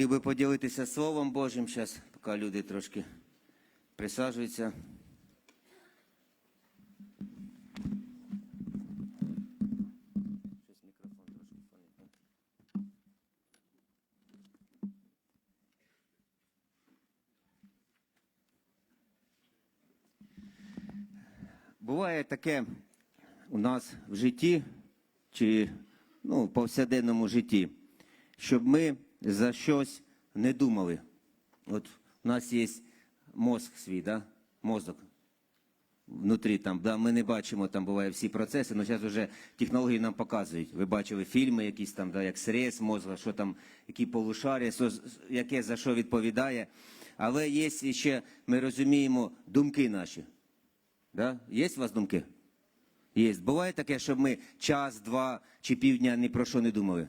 Хотів би поділитися Словом Божим зараз, поки люди трошки присаджуються. Буває таке у нас в житті чи ну, в повсякденному житті, щоб ми за щось не думали. От у нас є мозк свій, да? мозок. Внутрі там, да, ми не бачимо, там буває всі процеси, але зараз вже технології нам показують. Ви бачили фільми якісь там, да, як срез мозга, що там, які полушарія, що, яке за що відповідає. Але є ще, ми розуміємо, думки наші. Да? Є у вас думки? Є. Буває таке, щоб ми час, два чи півдня ні про що не думали.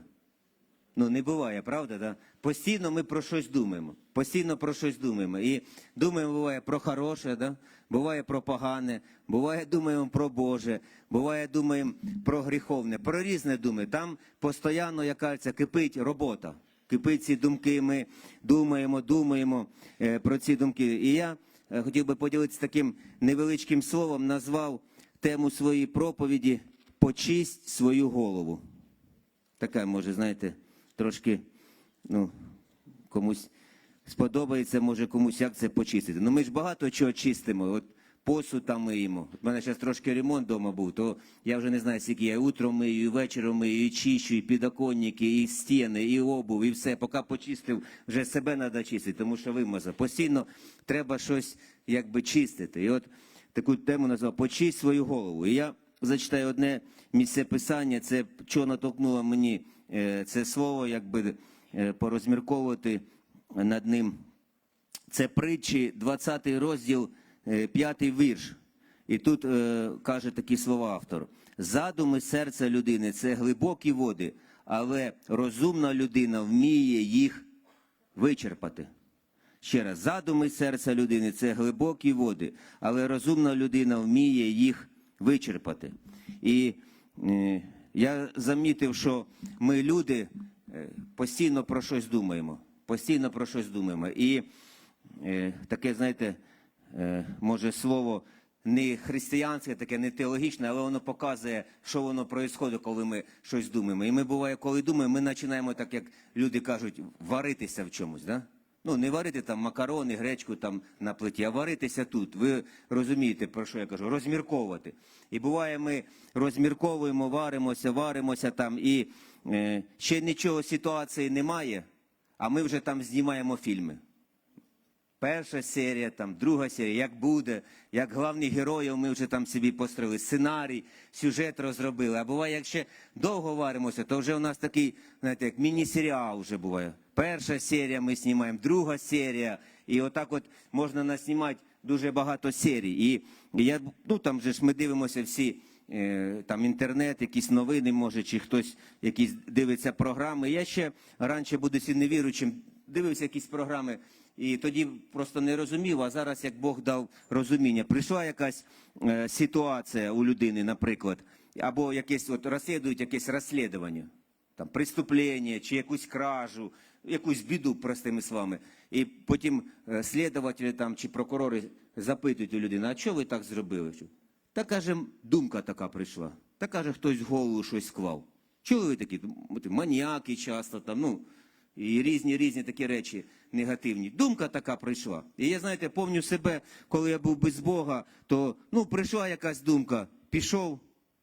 Ну, не буває, правда? Да? Постійно ми про щось думаємо. Постійно про щось думаємо. І думаємо, буває про хороше, да? буває про погане, буває думаємо про Боже, буває думаємо про гріховне, про різне думаємо. Там постійно, як кажеться, кипить робота. Кипить ці думки, ми думаємо, думаємо е, про ці думки. І я е, хотів би поділитися таким невеличким словом, назвав тему своєї проповіді Почисть свою голову. Така, може, знаєте, трошки ну, комусь сподобається, може комусь як це почистити. Ну ми ж багато чого чистимо. От посуд там миємо. У мене зараз трошки ремонт вдома був, то я вже не знаю, скільки я і утром мию, і вечором мию, і чищу, і підоконники, і стіни, і обув, і все. Поки почистив, вже себе треба чистити, тому що вимазав. Постійно треба щось якби чистити. І от таку тему назвав Почисть свою голову. І я зачитаю одне місце писання, це що натолкнуло мені це слово, якби е, порозмірковувати над ним. Це притчі, 20 розділ, 5 вірш. І тут е, каже такі слова автор: задуми серця людини це глибокі води, але розумна людина вміє їх вичерпати. Ще раз, задуми серця людини це глибокі води, але розумна людина вміє їх вичерпати. І е, я замітив, що ми люди е, постійно про щось думаємо. Постійно про щось думаємо. І е, таке, знаєте, е, може слово не християнське, таке не теологічне, але воно показує, що воно відбувається, коли ми щось думаємо. І ми буває, коли думаємо, ми починаємо, так як люди кажуть, варитися в чомусь. Да? Ну, не варити там макарони, гречку там на плиті, а варитися тут. Ви розумієте, про що я кажу? Розмірковувати. І буває, ми розмірковуємо, варимося, варимося там, і е, ще нічого ситуації немає, а ми вже там знімаємо фільми. Перша серія, там, друга серія, як буде, як главних героїв ми вже там собі построїли, сценарій, сюжет розробили. А буває, як ще довго варимося, то вже у нас такий, знаєте, як міні-серіал вже буває. Перша серія ми знімаємо, друга серія. І отак от можна наснімати дуже багато серій. І я, ну там же ж ми дивимося всі. е, Там інтернет, якісь новини, може, чи хтось якісь дивиться програми. Я ще раніше, будучи невіруючим, дивився якісь програми, і тоді просто не розумів. А зараз, як Бог дав розуміння, прийшла якась е, ситуація у людини, наприклад, або якесь от розслідують якесь розслідування, там преступлення чи якусь кражу, якусь біду, простими словами. І потім е, слідователі там чи прокурори запитують у людини, а що ви так зробили? Та каже, думка така прийшла. Та каже, хтось в голову щось склав. Чули ви такі? Маніяки часто там, ну, і різні різні такі речі негативні. Думка така прийшла. І я, знаєте, помню себе, коли я був без Бога, то ну, прийшла якась думка, пішов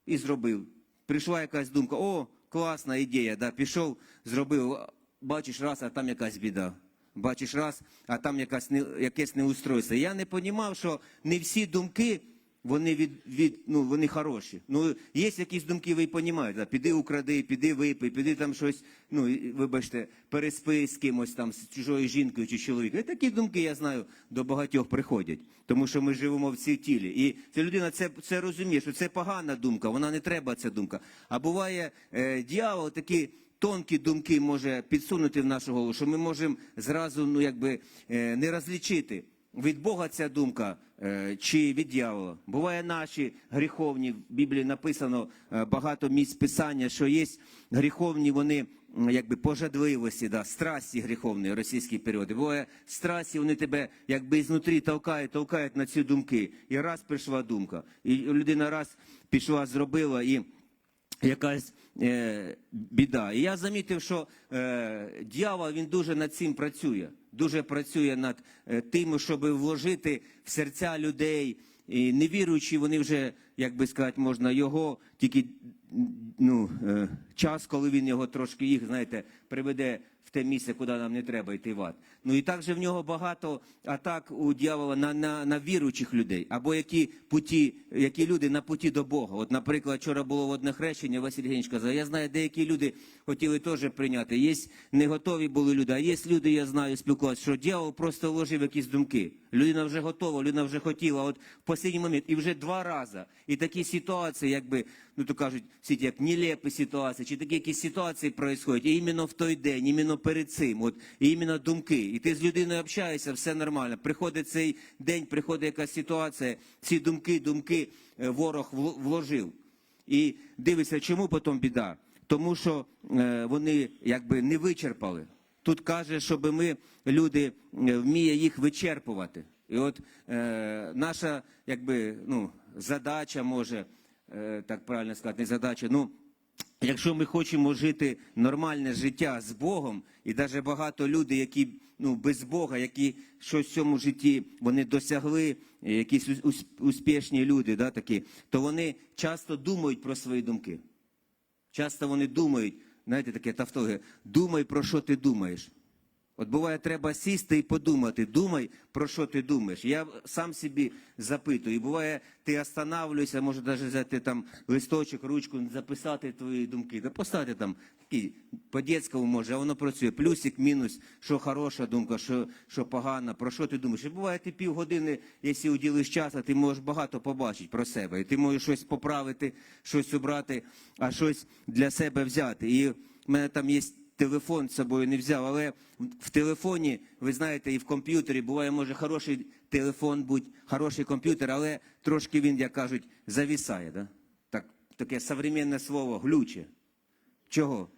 і зробив. Прийшла якась думка, о, класна ідея, да, пішов, зробив, бачиш раз, а там якась біда. Бачиш раз, а там якась якесь неустройство. Я не розумів, що не всі думки вони від, від ну вони хороші. Ну є якісь думки, ви розумієте, піди укради, піди випий, піди там щось. Ну вибачте, переспи з кимось там з чужою жінкою чи чоловіком. Такі думки я знаю до багатьох приходять, тому що ми живемо в цій тілі. І ця людина це, це розуміє, що це погана думка, вона не треба ця думка. А буває е, дьявол такі. Тонкі думки може підсунути в нашу голову, що ми можемо зразу ну якби е, не розлічити від Бога ця думка е, чи від дьявола. Буває наші гріховні. В Біблії написано е, багато місць писання, що є гріховні, вони якби пожадливості, да, страсті гріховної російський період. Буває страсті, вони тебе якби ізнутрі толкають, толкають на ці думки. І раз прийшла думка, і людина раз пішла, зробила і якась е, біда. І я замітив, що е, дьявол він дуже над цим працює. Дуже працює над е, тим, щоб вложити в серця людей. І невіруючі, вони вже, як би сказати, можна його тільки ну, е, час, коли він його трошки їх, знаєте, приведе в те місце, куди нам не треба йти в ад. Ну і також в нього багато атак у дьявола на, на, на віруючих людей, або які путі, які люди на путі до Бога. От, наприклад, вчора було одне хрещення, Василь Генч казав, я знаю, деякі люди хотіли теж прийняти. Є не готові були люди, а є люди, я знаю, спілкуватися, що дьявол просто вложив якісь думки. Людина вже готова, людина вже хотіла, от в останній момент, і вже два рази. І такі ситуації, якби, ну то кажуть, всі як нелепі ситуації, чи такі якісь ситуації происходять, і іменно в той день, іменно перед цим, от, і іменно думки. І ти з людиною общаєшся, все нормально. Приходить цей день, приходить якась ситуація, ці думки, думки е, ворог вложив. І дивишся, чому потім біда? Тому що е, вони якби не вичерпали. Тут каже, щоб ми, люди, е, вміє їх вичерпувати. І от е, наша якби, ну, задача може, е, так правильно сказати, не задача, ну, Якщо ми хочемо жити нормальне життя з Богом, і навіть багато людей, які ну, без Бога, які щось в цьому житті вони досягли, якісь ус- ус- успішні люди, да, такі, то вони часто думають про свої думки. Часто вони думають, знаєте, таке тавтологія, думай про що ти думаєш. От буває, треба сісти і подумати. Думай, про що ти думаєш. Я сам собі запитую. І буває, ти останавливаєшся, може навіть взяти там листочок, ручку, записати твої думки. Да поставити там такі, по-дєцькому може, а воно працює. Плюсик, мінус, що хороша думка, що, що погана, про що ти думаєш. І буває, ти півгодини, якщо уділиш часу, ти можеш багато побачити про себе. І ти можеш щось поправити, щось обрати, а щось для себе взяти. І в мене там є телефон з собою не взяв, але в телефоні, ви знаєте, і в комп'ютері буває, може, хороший телефон будь, хороший комп'ютер, але трошки він, як кажуть, завісає. Да? Так, таке современне слово глюче. Чого?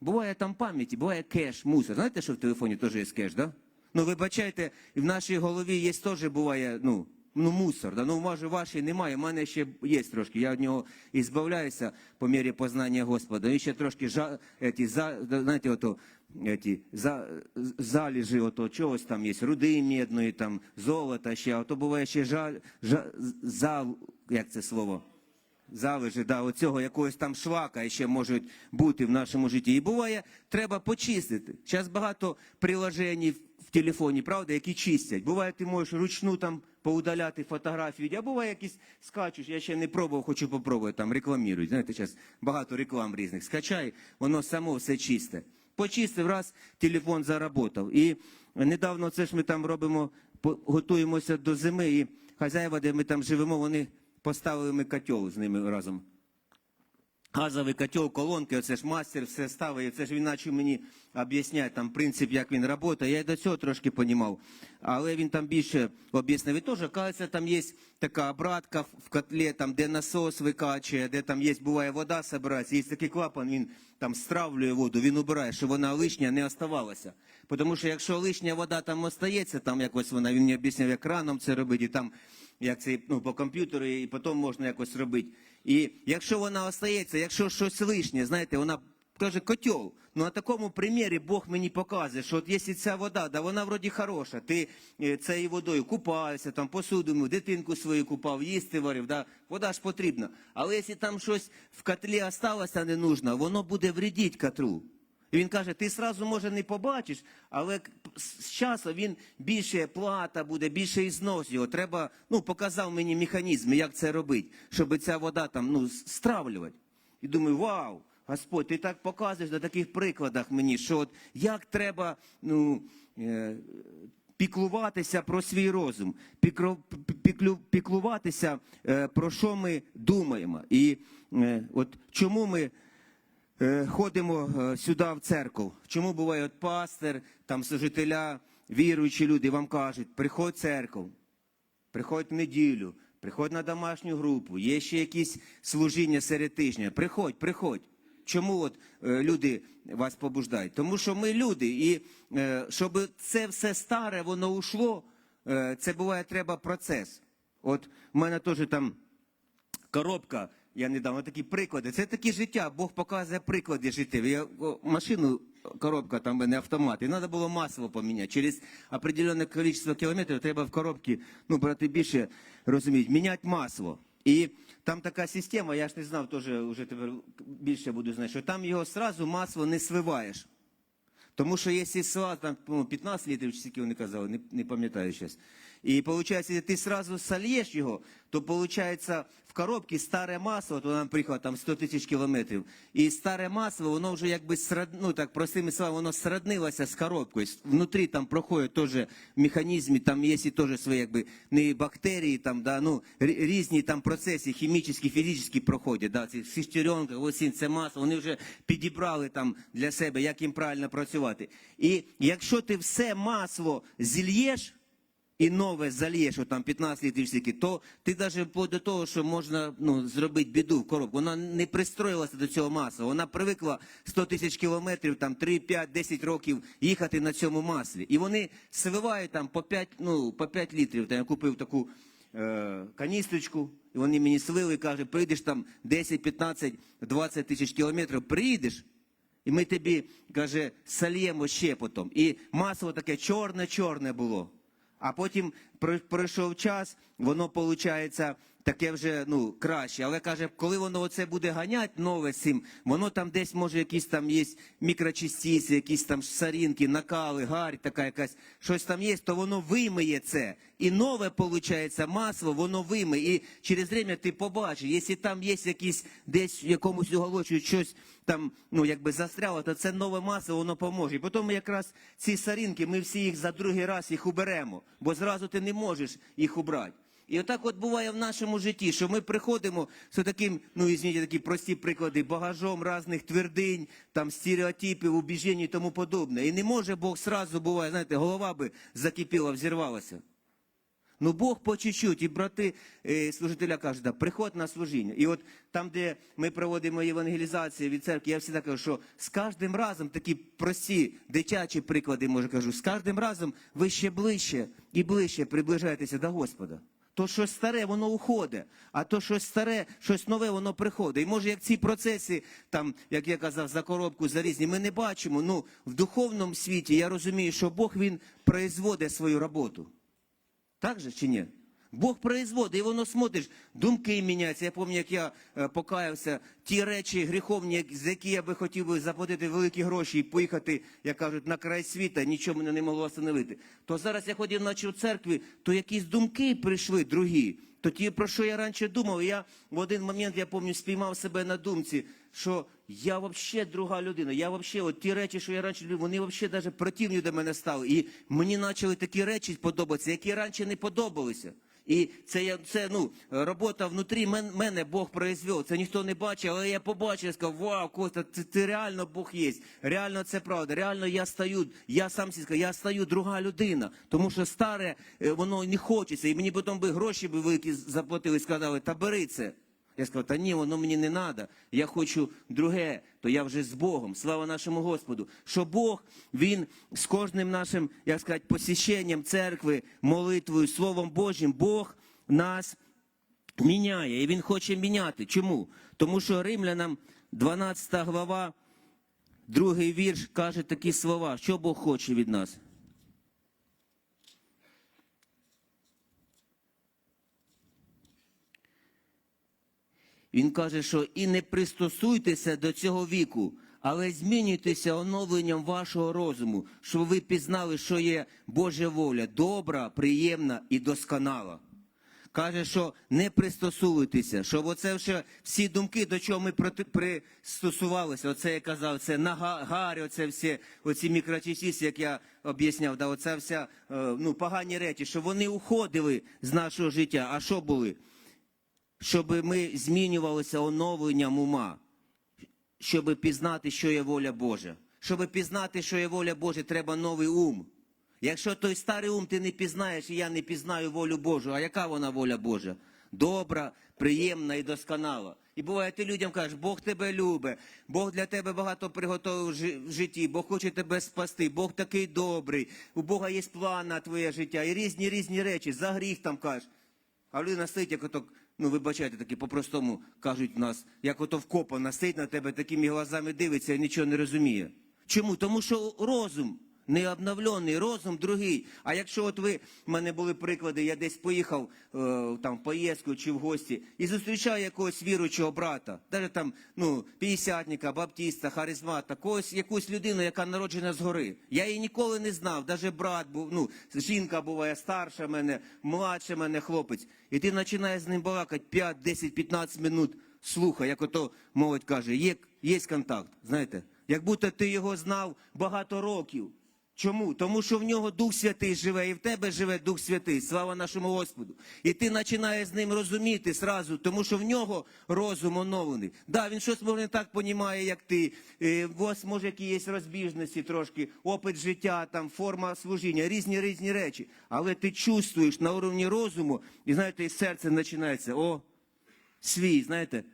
Буває там пам'яті, буває кеш, мусор. Знаєте, що в телефоні теж є кеш, да? Ну, вибачайте, в нашій голові є теж буває, ну, ну мусор. Да? Ну, може, вашій немає, в мене ще є трошки. Я від нього і збавляюся по мірі познання Господа. І ще трошки жа, еті, за, знаєте, ото, еті, за, заліжі ото, чогось там є, руди медної, там, золота ще, а то буває ще жа, жа, за, як це слово? залежи да, оцього якогось там шлака ще можуть бути в нашому житті. І буває, треба почистити. Зараз багато приложень в телефоні, правда, які чистять. Буває, ти можеш ручну там поудаляти фотографію, а буває якісь скачу. Я ще не пробував, хочу попробувати, там рекламірують. Знаєте, зараз багато реклам різних. Скачай, воно само все чисте. Почистив, раз телефон заработав. І недавно це ж ми там робимо, готуємося до зими, і хазяїва, де ми там живемо, вони поставили ми котел з ними разом. Газовий котел, колонки, оце ж мастер все ставить, це ж він наче мені об'ясняє там принцип, як він працює. Я й до цього трошки понімав. Але він там більше об'яснив. І теж, кажеться, там є така обратка в котлі, там, де насос викачує, де там є, буває, вода збирається, є такий клапан, він там стравлює воду, він убирає, щоб вона лишня не оставалася. Тому що якщо лишня вода там остається, там якось вона, він мені об'ясняв, як краном це робити, і там як це ну, по комп'ютеру, і потім можна якось робити. І якщо вона остається, якщо щось лишнє, знаєте, вона каже котел. Ну на такому примірі Бог мені показує, що от якщо ця вода, да вона вроді хороша, ти е, цією водою купаєшся, там посуду дитинку свою купав, їсти варив, да, вода ж потрібна. Але якщо там щось в котлі осталося не нужно, воно буде вредити котлу. І він каже, ти сразу, може, не побачиш, але з часу він більше плата буде, більше і знос його. Треба, ну, показав мені механізми, як це робити, щоб ця вода там, ну, стравлювати. І думаю, вау, Господь, ти так показуєш на таких прикладах мені, що от як треба, ну, е, піклуватися про свій розум, піклуватися, е, про що ми думаємо. І е, от чому ми ходимо е, сюди в церкву. Чому буває от пастир, там служителя, віруючі люди вам кажуть, приходь в церкву, приходь в неділю, приходь на домашню групу, є ще якісь служіння серед тижня. Приходь, приходь. чому от е, люди вас побуждають? Тому що ми люди, і е, щоб це все старе, воно ушло, е, це буває треба процес. От в мене теж там коробка, я недавно такі приклади. Це такі життя. Бог показує приклади життєві. Я машину, коробка там в мене автомат, і треба було масло поміняти. Через определенне кількість кілометрів треба в коробці, ну, брати більше розуміти, міняти масло. І там така система, я ж не знав, теж вже тепер більше буду знати, що там його сразу масло не свиваєш. Тому що якщо склад, там ну, 15 літрів, чи скільки вони казали, не, не пам'ятаю зараз. І виходить, якщо ти сразу сольєш його, то виходить в коробці старе масло, от нам приїхало там 100 тисяч кілометрів, і старе масло, воно вже якби срод, ну так простими словами, воно сроднилося з коробкою. Внутрі там проходять теж в механізмі, там є і теж свої якби не бактерії, там, да, ну, рі- різні там процеси, хімічні, фізичні проходять. Да, ці шестеренки, ось це масло, вони вже підібрали там для себе, як їм правильно працювати. І якщо ти все масло зільєш, і нове зальєш, от там 15 літрів стільки, то ти навіть до того, що можна ну, зробити біду в коробку. Вона не пристроїлася до цього масла. Вона привикла 100 тисяч кілометрів, там 3, 5, 10 років їхати на цьому маслі. І вони свивають там по 5, ну, по 5 літрів. Там я купив таку е, каністрочку, і вони мені слили, і каже, прийдеш там 10, 15, 20 тисяч кілометрів, приїдеш, і ми тобі, каже, сольємо ще потім. І масло таке чорне-чорне було. А потім про- пройшов час, воно виходить таке вже ну, краще. Але каже, коли воно оце буде ганяти нове цим, воно там десь може якісь там є мікрочастиці, якісь там сарінки, накали, гарь, така якась, щось там є, то воно вимиє це. І нове, виходить, масло, воно вимиє. І через время ти побачиш, якщо там є якісь десь в якомусь уголочку щось там, ну, якби застряло, то це нове масло, воно поможе. І потім якраз ці сарінки, ми всі їх за другий раз їх уберемо, бо зразу ти не можеш їх убрати. І отак от буває в нашому житті, що ми приходимо з таким, ну візьміть такі прості приклади, багажом різних твердинь, там стереотипів, убіжень і тому подобне. І не може Бог сразу буває, знаєте, голова би закипіла, взірвалася. Ну Бог по чуть-чуть, і брати е, служителя кажуть, да, приходь на служіння. І от там, де ми проводимо євангелізацію від церкви, я завжди кажу, що з кожним разом такі прості дитячі приклади, може кажу, з кожним разом ви ще ближче і ближче приближаєтеся до Господа. То щось старе, воно уходить, а то щось старе, щось нове, воно приходить. І може, як ці процеси, там, як я казав, за коробку, за різні, ми не бачимо. Ну, в духовному світі я розумію, що Бог він производить свою роботу. Так же чи ні? Бог производить, і воно смотриш, думки міняються. Я пам'ятаю, як я е, покаявся, ті речі гріховні, за які я би хотів би заплатити великі гроші і поїхати, як кажуть, на край світа, нічого мене не могло остановити. То зараз я ходив наче в церкві, то якісь думки прийшли другі. То ті, про що я раніше думав, я в один момент, я пам'ятаю, спіймав себе на думці, що я взагалі друга людина. Я взагалі, от ті речі, що я раніше любив, вони взагалі навіть противні до мене стали. І мені почали такі речі подобатися, які раніше не подобалися. І це, це ну, робота внутрі мен- мене Бог произвів. Це ніхто не бачив, але я побачив, і сказав, вау, Костя, це, це реально Бог є. Реально це правда. Реально я стаю, я сам сказав, я стаю друга людина. Тому що старе, е, воно не хочеться. І мені потім би гроші би великі заплатили сказали, та бери це. Я сказав, та ні, воно мені не треба. Я хочу друге, то я вже з Богом. Слава нашому Господу. Що Бог, Він з кожним нашим, як сказати, посіщенням церкви, молитвою, Словом Божим, Бог нас міняє. І Він хоче міняти. Чому? Тому що римлянам 12 глава, другий вірш каже такі слова. Що Бог хоче від нас? Він каже, що і не пристосуйтеся до цього віку, але змінюйтеся оновленням вашого розуму, щоб ви пізнали, що є Божа воля, добра, приємна і досконала. Каже, що не пристосуйтеся, щоб оце вже всі думки, до чого ми пристосувалися, оце я казав, це нагарі, оце всі, оці мікрочастиці, як я об'ясняв, да, оце вся, е, ну, погані речі, щоб вони уходили з нашого життя. А що були? Щоб ми змінювалися оновленням ума, щоб пізнати, що є воля Божа. Щоб пізнати, що є воля Божа, треба новий ум. Якщо той старий ум ти не пізнаєш, і я не пізнаю волю Божу, а яка вона воля Божа? Добра, приємна і досконала. І буває, ти людям кажеш, Бог тебе любить, Бог для тебе багато приготував в житті, Бог хоче тебе спасти, Бог такий добрий, у Бога є план на твоє життя, і різні різні речі, за гріх там кажеш. А людина стоїть, як ото, ну вибачайте, такі по-простому кажуть нас, як ото вкопана, сидить на тебе такими глазами дивиться і нічого не розуміє. Чому? Тому що розум не обновлений, розум другий. А якщо от ви, в мене були приклади, я десь поїхав е, там в поїздку чи в гості і зустрічаю якогось віруючого брата, навіть там, ну, п'ятдесятника, баптіста, харизмата, когось, якусь людину, яка народжена згори. Я її ніколи не знав, навіть брат був, ну, жінка буває старша мене, младше мене хлопець. І ти починаєш з ним балакати 5, 10, 15 минут. Слухай, як ото молодь каже, є, є контакт, знаєте, як будто ти його знав багато років. Чому? Тому що в нього Дух Святий живе, і в тебе живе Дух Святий. Слава нашому Господу. І ти починаєш з ним розуміти сразу, тому що в нього розум оновлений. Да, він щось може не так понімає, як ти. Е, У вас може які є розбіжності трошки, опит життя, там форма служіння, різні різні речі. Але ти чувствуєш на уровні розуму, і знаєте, і серце починається. О, свій, знаєте,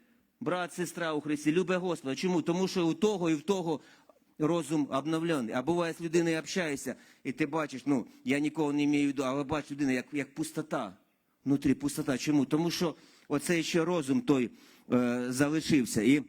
брат, сестра у Христі, любе Господа. Чому? Тому що у того і в того розум обновлений. А буває, з людиною общаєшся, і ти бачиш, ну, я нікого не маю в виду, але бачиш людина, як, як пустота. Внутрі пустота. Чому? Тому що оцей ще розум той е, залишився. І,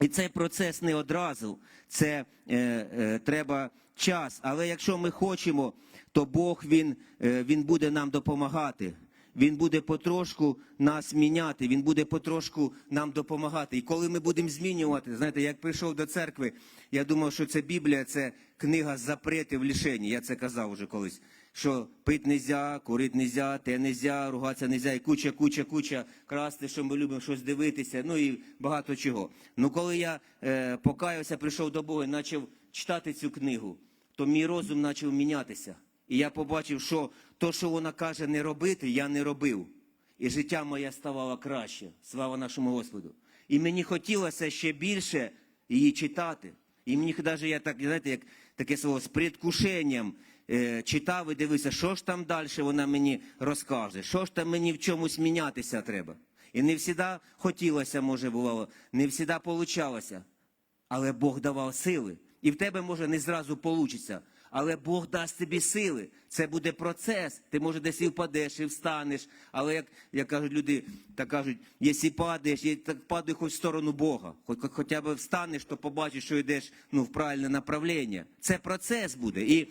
і цей процес не одразу, це е, е, треба час. Але якщо ми хочемо, то Бог він, е, він буде нам допомагати. Він буде потрошку нас міняти, він буде потрошку нам допомагати. І коли ми будемо змінювати, знаєте, як прийшов до церкви, я думав, що це Біблія, це книга запретів лишень. Я це казав вже колись. Що пити нельзя, курити нельзя, те нельзя, ругатися нельзя, і куча, куча, куча красти, що ми любимо щось дивитися, ну і багато чого. Ну коли я е, покаявся, прийшов до Бога і почав читати цю книгу, то мій розум почав мінятися. І я побачив, що то, що вона каже не робити, я не робив. І життя моє ставало краще. Слава нашому Господу. І мені хотілося ще більше її читати. І мені навіть я так, знаєте, як таке слово з предвкушенням е, читав і дивився, що ж там далі вона мені розкаже, що ж там мені в чомусь мінятися треба. І не завжди хотілося, може, бувало, не завжди получалося. Але Бог давав сили. І в тебе може не зразу получиться. Але Бог дасть тобі сили. Це буде процес. Ти може десь і впадеш, і встанеш. Але як, як кажуть люди, так кажуть, якщо падаєш, так падай хоч в сторону Бога. Хоч хоча б встанеш, то побачиш, що йдеш ну, в правильне направлення. Це процес буде. І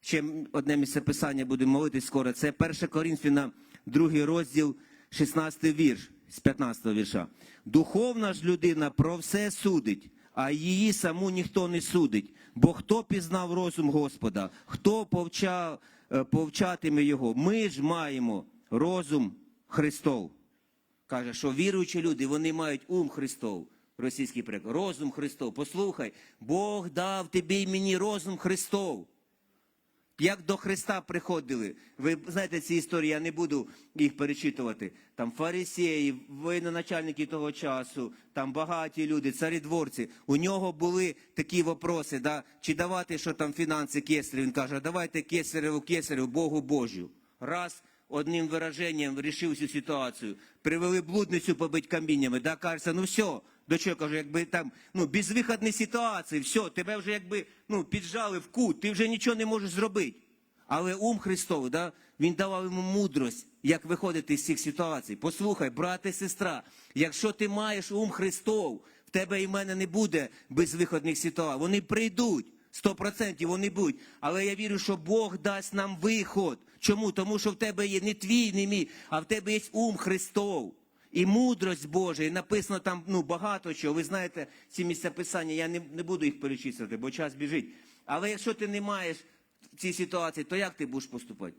ще одне місце писання будемо молитись скоро. Це 1 Корінфяна, другий розділ, 16 вірш з 15 вірша. Духовна ж людина про все судить, а її саму ніхто не судить. Бо хто пізнав розум Господа, хто повчав, е, повчатиме його? Ми ж маємо розум Христов. Каже, що віруючі люди, вони мають ум Христов. Російський приклад. Розум Христов. Послухай, Бог дав тобі і мені розум Христов. Як до Христа приходили, ви знаєте ці історії, я не буду їх перечитувати. Там фарисеї, воєноначальники того часу, там багаті люди, царідворці. У нього були такі вопроси, да? чи давати, що там фінанси кесарю. Він каже, давайте кесареву кесарю, Богу Божю. Раз одним вираженням вирішив цю ситуацію. Привели блудницю побить каміннями. Да, кажеться, ну все, до чого кажу, якби там ну безвиходні ситуації, все, тебе вже якби ну піджали в кут, ти вже нічого не можеш зробити. Але ум Христовий, да, він давав йому мудрость, як виходити з цих ситуацій. Послухай, брат і сестра, якщо ти маєш ум Христов, в тебе і в мене не буде безвиходних ситуацій. Вони прийдуть. Сто процентів вони будуть. Але я вірю, що Бог дасть нам виход. Чому? Тому що в тебе є не твій, не мій, а в тебе є ум Христов. І мудрость Божа, і написано там ну, багато чого. Ви знаєте ці місця писання, я не, не буду їх перечислювати, бо час біжить. Але якщо ти не маєш цій ситуації, то як ти будеш поступати?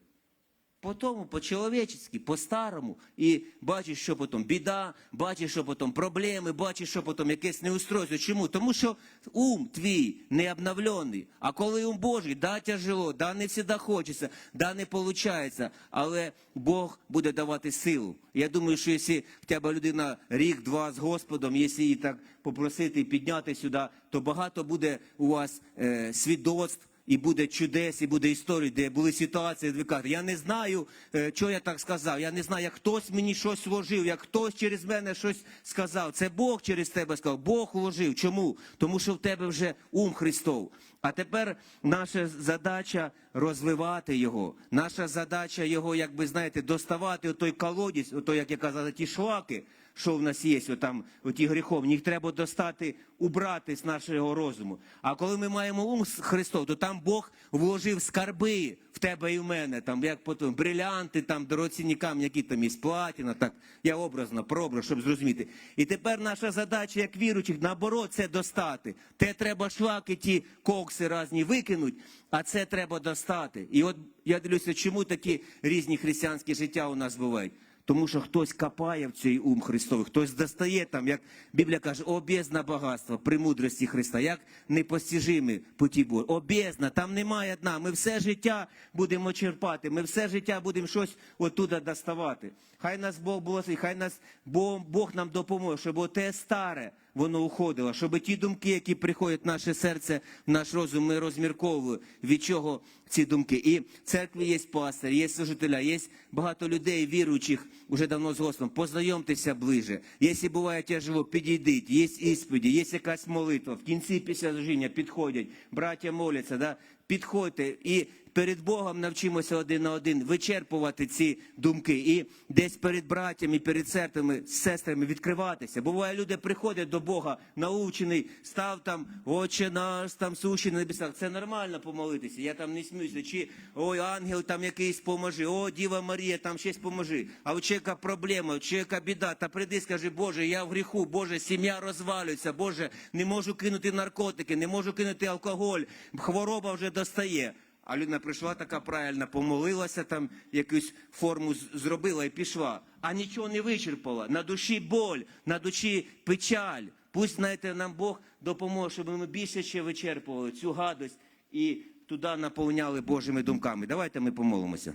По тому, по-чоловічески, по-старому. І бачиш, що потім біда, бачиш, що потім проблеми, бачиш, що потім якесь неустройство. Чому? Тому що ум твій не обновлений. А коли ум Божий, да, тяжело, да, не завжди хочеться, да, не виходить, але Бог буде давати силу. Я думаю, що якщо хоча б людина рік-два з Господом, якщо її так попросити підняти сюди, то багато буде у вас е, свідоцтв і буде чудес, і буде історія, де були ситуації, де ви кажете, я не знаю, е, що я так сказав. Я не знаю, як хтось мені щось вложив, як хтось через мене щось сказав. Це Бог через тебе сказав. Бог вложив. Чому? Тому що в тебе вже ум Христов. А тепер наша задача розвивати його. Наша задача його, як би знаєте, доставати отой колодязь, ото, як я казав, ті шлаки, що в нас є, отам, оті гріховні, їх треба достати, убрати з нашого розуму. А коли ми маємо ум Христов, то там Бог вложив скарби в тебе і в мене, там, як потім, брилянти, там, дорогоцінні камні, які там є, платіна, так, я образно, прообраз, щоб зрозуміти. І тепер наша задача, як віруючих, наоборот, це достати. Те треба шлаки, ті кокси різні викинуть, а це треба достати. І от я дивлюся, чому такі різні християнські життя у нас бувають. Тому що хтось копає в цей ум Христовий, хтось достає там, як Біблія каже, об'єзна багатство, при мудрості Христа, як непостіжими путі Божі. Об'єзна, там немає дна. Ми все життя будемо черпати, ми все життя будемо щось отуда доставати. Хай нас Бог благословить, хай нас Бог, Бог нам допоможе, щоб оте старе воно уходило, щоб ті думки, які приходять в наше серце, в наш розум, ми розмірковували, від чого ці думки. І в церкві є пастир, є служителя, є багато людей, віруючих уже давно з Господом. Познайомтеся ближе. Якщо буває тяжело, підійдіть, є ісповіді, є якась молитва. В кінці після служіння підходять, браття моляться, да? підходьте і перед Богом навчимося один на один вичерпувати ці думки і десь перед браттями, перед церквами, сестрами відкриватися. Буває, люди приходять до Бога, научений, став там, отче наш, там суші на небесах. Це нормально помолитися. Я там не сміюся. Чи ой, ангел там якийсь поможи, о, Діва Марія, там щось поможи. А у чоловіка проблема, у чоловіка біда. Та прийди, скажи, Боже, я в гріху, Боже, сім'я розвалюється, Боже, не можу кинути наркотики, не можу кинути алкоголь, хвороба вже достає. А людина прийшла така правильна, помолилася там, якусь форму зробила і пішла. А нічого не вичерпала. На душі боль, на душі печаль. Пусть, знаєте, нам Бог допоможе, щоб ми більше ще вичерпували цю гадость і туди наповняли Божими думками. Давайте ми помолимося.